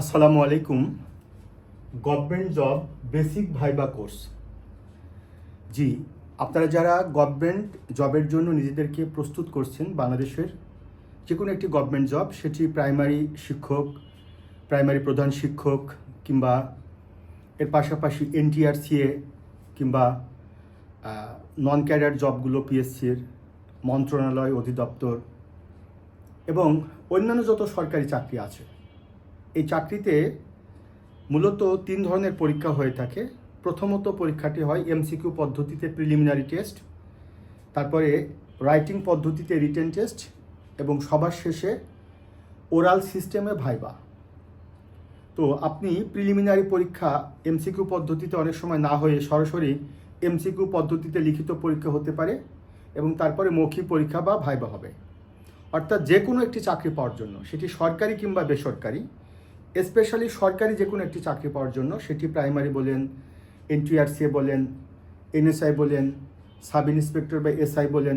আসসালামু আলাইকুম। Government job basic viva course জি, আপনারা যারা গভর্নমেন্ট জবের জন্য নিজেদেরকে প্রস্তুত করছেন বাংলাদেশের যে কোনো একটি গভর্নমেন্ট জব সেটি প্রাইমারি শিক্ষক প্রাইমারি প্রধান শিক্ষক কিংবা এর পাশাপাশি এনটিআরসিএ কিংবা নন ক্যাডার জবগুলো পিএসসির মন্ত্রণালয় অধিদপ্তর এবং অন্যান্য যত সরকারি চাকরি আছে। এই চাকরিতে মূলত তিন ধরনের পরীক্ষা হয়ে থাকে। প্রথমত পরীক্ষাটি হয় এমসিকিউ পদ্ধতিতে প্রিলিমিনারি টেস্ট তারপরে রাইটিং পদ্ধতিতে রিটেন টেস্ট এবং সবার শেষে ওরাল সিস্টেমে ভাইবা। তো আপনি প্রিলিমিনারি পরীক্ষা এমসিকিউ পদ্ধতিতে অনেক সময় না হয়ে সরাসরি এমসিকিউ পদ্ধতিতে লিখিত পরীক্ষা হতে পারে এবং তারপরে মৌখিক পরীক্ষা বা ভাইবা হবে। অর্থাৎ যে কোনো একটি চাকরি পাওয়ার জন্য, সেটি সরকারি কিংবা বেসরকারি স্পেশালি সরকারি যে কোনো একটি চাকরি পাওয়ার জন্য, সেটি প্রাইমারি বলেন এনটিআরসিএ বলেন এনএসআই বলেন সাব ইন্সপেক্টর বা এসআই বলেন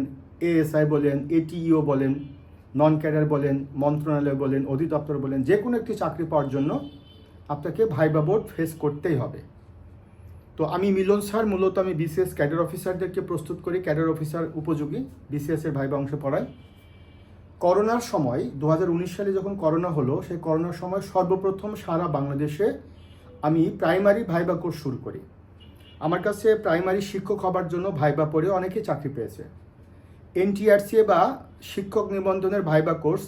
এএসআই বলেন এটিইও বলেন নন ক্যাডার বলেন, মন্ত্রণালয় বলেন, অধিদপ্তর বলেন, যে কোনো একটি চাকরি পাওয়ার জন্য আপনাকে ভাইবা বোর্ড ফেস করতেই হবে। তো আমি মিলন স্যার, মূলত আমি বিসিএস ক্যাডার অফিসারদেরকে প্রস্তুত করি ক্যাডার অফিসার উপযোগী বিসিএস এর ভাইবা অংশ পড়াই করোনার সময় দু হাজার উনিশ সালে যখন করোনা হলো, সেই করোনার সময় সর্বপ্রথম সারা বাংলাদেশে আমি প্রাইমারি ভাইবা কোর্স শুরু করি। আমার কাছে প্রাইমারি শিক্ষক হবার জন্য ভাইবা পড়ে অনেকেই চাকরি পেয়েছে। এনটিআরসিএ বা শিক্ষক নিবন্ধনের ভাইবা কোর্স,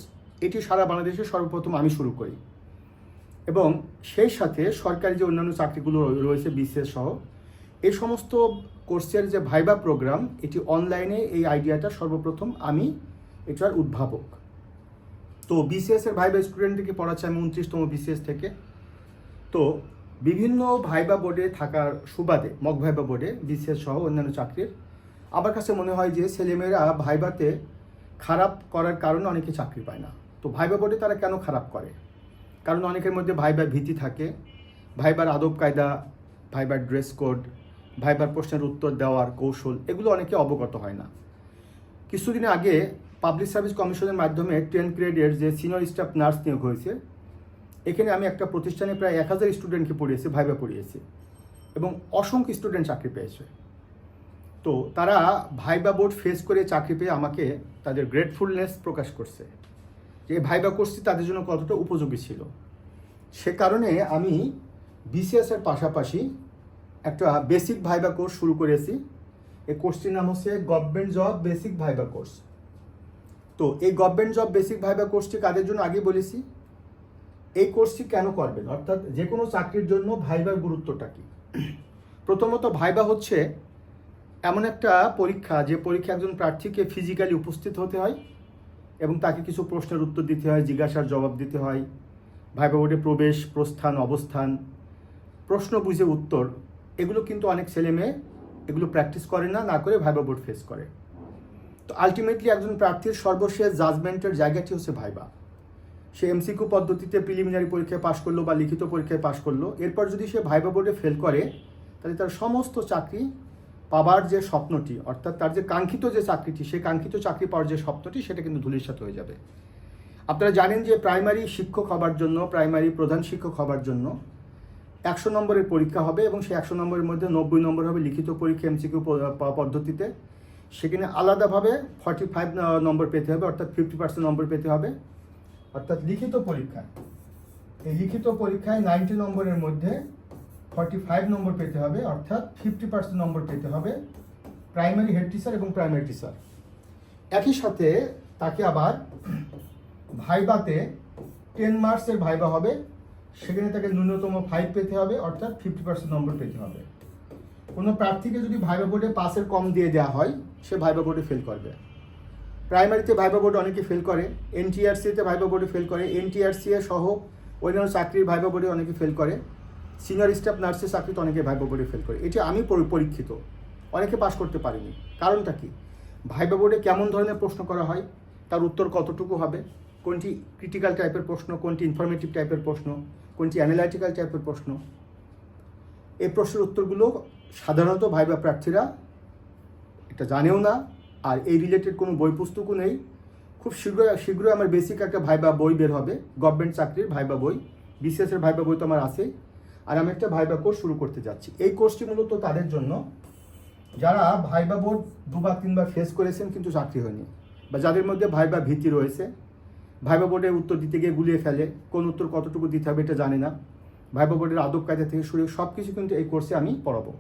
এটি সারা বাংলাদেশে সর্বপ্রথম আমি শুরু করি। এবং সেই সাথে সরকারি যে অন্যান্য চাকরিগুলো রয়েছে বিসিএস সহ এই সমস্ত কোর্সের যে ভাইবা প্রোগ্রাম, এটি অনলাইনে এই আইডিয়াটা সর্বপ্রথম আমি এটার উদ্ভাবক। তো বিসিএস এর ভাইবা স্টুডেন্টদেরকে পড়াচ্ছে আমি উনত্রিশতম বিসিএস থেকে। তো বিভিন্ন ভাইবা বোর্ডে থাকার সুবাদে মক ভাইবা বোর্ডে বিসিএস সহ অন্যান্য চাকরির, আমার কাছে মনে হয় যে ছেলেমেয়েরা ভাইবাতে খারাপ করার কারণে অনেকে চাকরি পায় না। তো ভাইবা বোর্ডে তারা কেন খারাপ করে? কারণ অনেকের মধ্যে ভাইবার ভীতি থাকে, ভাইবার আদব কায়দা, ভাইবার ড্রেস কোড ভাইবার প্রশ্নের উত্তর দেওয়ার কৌশল, এগুলো অনেকে অবগত হয় না। কিছুদিন আগে পাবলিক সার্ভিস কমিশনের মাধ্যমে টেন গ্রেডের যে সিনিয়র স্টাফ নার্স নিয়োগ হয়েছে, এখানে আমি একটা প্রতিষ্ঠানে প্রায় এক হাজার স্টুডেন্টকে পড়িয়েছি ভাইবা পড়িয়েছি এবং অসংখ্য স্টুডেন্ট চাকরি পেয়েছে। তো তারা ভাইবা বোর্ড ফেস করে চাকরি পেয়ে আমাকে তাদের গ্রেটফুলনেস প্রকাশ করছে যে ভাইবা কোর্সটি তাদের জন্য কতটা উপযোগী ছিল। সে কারণে আমি বিসিএসের পাশাপাশি একটা বেসিক ভাইবা কোর্স শুরু করেছি। এই কোর্সটির নাম হচ্ছে government job basic viva course তো এই গভর্নমেন্ট জব বেসিক ভাইবা কোর্সটি কাদের জন্য আগে বলেছি? এই কোর্সটি কেন করবেন? অর্থাৎ যে কোনো চাকরির জন্য ভাইবার গুরুত্বটা কি? প্রথমত ভাইবা হচ্ছে এমন একটা পরীক্ষা, যে পরীক্ষা একজন প্রার্থীকে ফিজিক্যালি উপস্থিত হতে হয় এবং তাকে কিছু প্রশ্নের উত্তর দিতে হয়, জিজ্ঞাসার জবাব দিতে হয়। ভাইবা বোর্ডে প্রবেশ, প্রস্থান, অবস্থান, প্রশ্ন বুঝে উত্তর, এগুলো কিন্তু অনেক ছেলে মেয়ে এগুলো প্র্যাকটিস করে না না করে ভাইবা বোর্ড ফেস করে। তো আলটিমেটলি একজন প্রার্থীর সর্বশেষ জাজমেন্টের জায়গাটি হচ্ছে ভাইবা। সে এমসিকিউ পদ্ধতিতে প্রিলিমিনারি পরীক্ষায় পাশ করল বা লিখিত পরীক্ষায় পাশ করল। এরপর যদি সে ভাইবা বোর্ডে ফেল করে, তাহলে তার সমস্ত চাকরি পাবার যে স্বপ্নটি, অর্থাৎ তার যে কাঙ্ক্ষিত যে চাকরিটি সেই কাঙ্ক্ষিত চাকরি পাওয়ার যে স্বপ্নটি, সেটা কিন্তু ধূলিসাৎ হয়ে যাবে। আপনারা জানেন যে প্রাইমারি শিক্ষক হবার জন্য প্রাইমারি প্রধান শিক্ষক হবার জন্য একশো নম্বরের পরীক্ষা হবে এবং সেই একশো নম্বরের মধ্যে নব্বই নম্বর হবে লিখিত পরীক্ষা এমসিকিউ পদ্ধতিতে। সেখানে আলাদাভাবে ফর্টি ফাইভ নম্বর পেতে হবে, অর্থাৎ ফিফটি পার্সেন্ট নম্বর পেতে হবে। অর্থাৎ লিখিত পরীক্ষায়। এই লিখিত পরীক্ষায় নাইনটি নম্বরের মধ্যে ফর্টি ফাইভ নম্বর পেতে হবে, অর্থাৎ ফিফটি পার্সেন্ট নম্বর পেতে হবে প্রাইমারি হেড টিচার এবং প্রাইমারি টিচার একই সাথে তাকে আবার ভাইবাতে টেন মার্কসের ভাইবা হবে, সেখানে তাকে ন্যূনতম ফাইভ পেতে হবে, অর্থাৎ ফিফটি পার্সেন্ট নম্বর পেতে হবে। কোনো প্রার্থীকে যদি ভাইবা বোর্ডে পাসের কম দিয়ে দেওয়া হয়, সে ভাইবা বোর্ডে ফেল করবে। প্রাইমারিতে ভাইবা বোর্ডে অনেকে ফেল করে এনটিআরসিতে ভাইবা বোর্ডে ফেল করে এনটিআরসিএ সহ অন্যান্য চাকরির ভাইবা বোর্ডে অনেকে ফেল করে সিনিয়র স্টাফ নার্সের চাকরিতে অনেকে ভাইবা বোর্ডে ফেল করে। এটি আমি পরি- পরীক্ষিত। অনেকে পাশ করতে পারিনি। কারণটা কি? ভাইবা বোর্ডে কেমন ধরনের প্রশ্ন করা হয়? তার উত্তর কতটুকু হবে? কোনটি ক্রিটিক্যাল টাইপের প্রশ্ন? কোনটি ইনফরমেটিভ টাইপের প্রশ্ন? কোনটি অ্যানালাইটিক্যাল টাইপের প্রশ্ন? এই প্রশ্নের উত্তরগুলো সাধারণত ভাইবা প্রার্থীরা এটা জানেও না, আর এই রিলেটেড কোনো বই পুস্তকও নেই। খুব শীঘ্রই শীঘ্রই আমার বেসিক একটা ভাইবা বই বের হবে গভর্নমেন্ট চাকরির ভাইবা বই বিসিএস এর ভাইবা বই তো আমার আছে আর আমি একটা ভাইবা কোর্স শুরু করতে যাচ্ছি। এই কোর্সটি মূলত তাদের জন্য। যারা ভাইবা বোর্ড দুবার, তিনবার ফেস করেছেন কিন্তু চাকরি হয়নি, বা যাদের মধ্যে ভাইবা ভীতি রয়েছে ভাইবা বোর্ডের উত্তর দিতে গিয়ে গুলিয়ে ফেলে, কোন উত্তর কতটুকু দিতে হবে এটা জানে না। ভাইবা বোর্ডের আদব কায়দা থেকে শুরু সব কিছু কিন্তু এই কোর্সে আমি পড়াবো।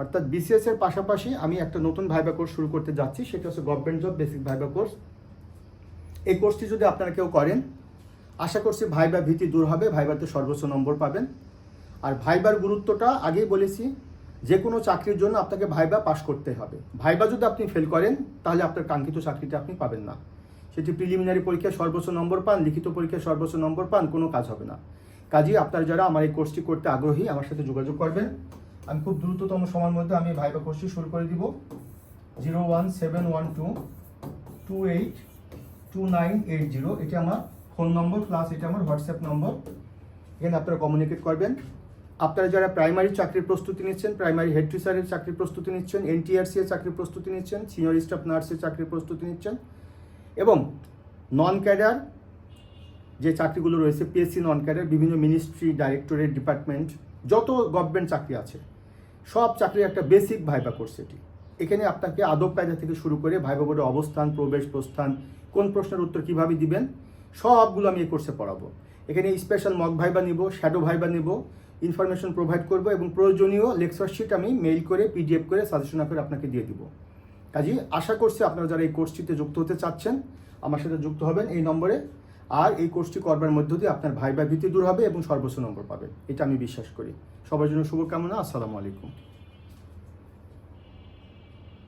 অর্থাৎ বিসিএস এর পাশাপাশি আমি একটা নতুন ভাইবা কোর্স শুরু করতে যাচ্ছি, সেটা হচ্ছে government job basic viva course এই কোর্সটি যদি আপনারা কেউ করেন, আশা করছি ভাইবা ভীতি দূর হবে ভাইবাতে সর্বোচ্চ নম্বর পাবেন। আর ভাইবার গুরুত্বটা আগেই বলেছি, যে কোনো চাকরির জন্য আপনাকে ভাইবা পাশ করতে হবে। ভাইবা যদি আপনি ফেল করেন, তাহলে আপনার কাঙ্ক্ষিত চাকরিটা আপনি পাবেন না। সেটি প্রিলিমিনারি পরীক্ষায় সর্বোচ্চ নম্বর পান, লিখিত পরীক্ষায় সর্বোচ্চ নম্বর পান, কোনো কাজ হবে না। কাজেই আপনারা যারা আমার এই কোর্সটি করতে আগ্রহী, আমার সাথে যোগাযোগ করবেন। আমি খুব দ্রুততম সময়ের মধ্যে আমি ভাইবা কোর্সটি শুরু করে দিব। Zero one seven one two two eight two nine eight zero এটি আমার ফোন নম্বর প্লাস এটা আমার হোয়াটসঅ্যাপ নম্বর এখানে আপনারা কমিউনিকেট করবেন। আপনারা যারা প্রাইমারি চাকরির প্রস্তুতি নিচ্ছেন প্রাইমারি হেড টিচারের চাকরির প্রস্তুতি নিচ্ছেন এনটিআরসি এর চাকরির প্রস্তুতি নিচ্ছেন সিনিয়র স্টাফ নার্সের চাকরির প্রস্তুতি নিচ্ছেন এবং নন ক্যাডার যে চাকরিগুলো রয়েছে পিএসসি নন ক্যাডার বিভিন্ন মিনিস্ট্রি ডাইরেক্টরেট ডিপার্টমেন্ট যত গভর্নমেন্ট চাকরি আছে সব চাকরির একটা বেসিক ভাইবা কোর্স এটি। এখানে আপনাকে আদব কায়দা থেকে শুরু করে ভাইবা বোর্ডের অবস্থান, প্রবেশ, প্রস্থান, কোন প্রশ্নের উত্তর কীভাবে দিবেন, সবগুলো আমি এই কোর্সে পড়াবো। এখানে স্পেশাল মক ভাইবা নিব শ্যাডো ভাইবা নিব ইনফরমেশন প্রোভাইড করব এবং প্রয়োজনীয় লেকচার শিট আমি মেইল করে পিডিএফ করে সাজেশন করে আপনাকে দিয়ে দিব। কাজেই আশা করছি আপনারা যারা এই কোর্সটিতে যুক্ত হতে চাচ্ছেন, আমার সাথে যুক্ত হবেন এই নম্বরে। আর এই কোর্সটি করবার মধ্য দিয়ে আপনার ভাই ভাই ভীতি দূর হবে এবং সর্বোচ্চ নম্বর পাবে। এটা আমি বিশ্বাস করি। সবার জন্য শুভকামনা। আসসালামু আলাইকুম।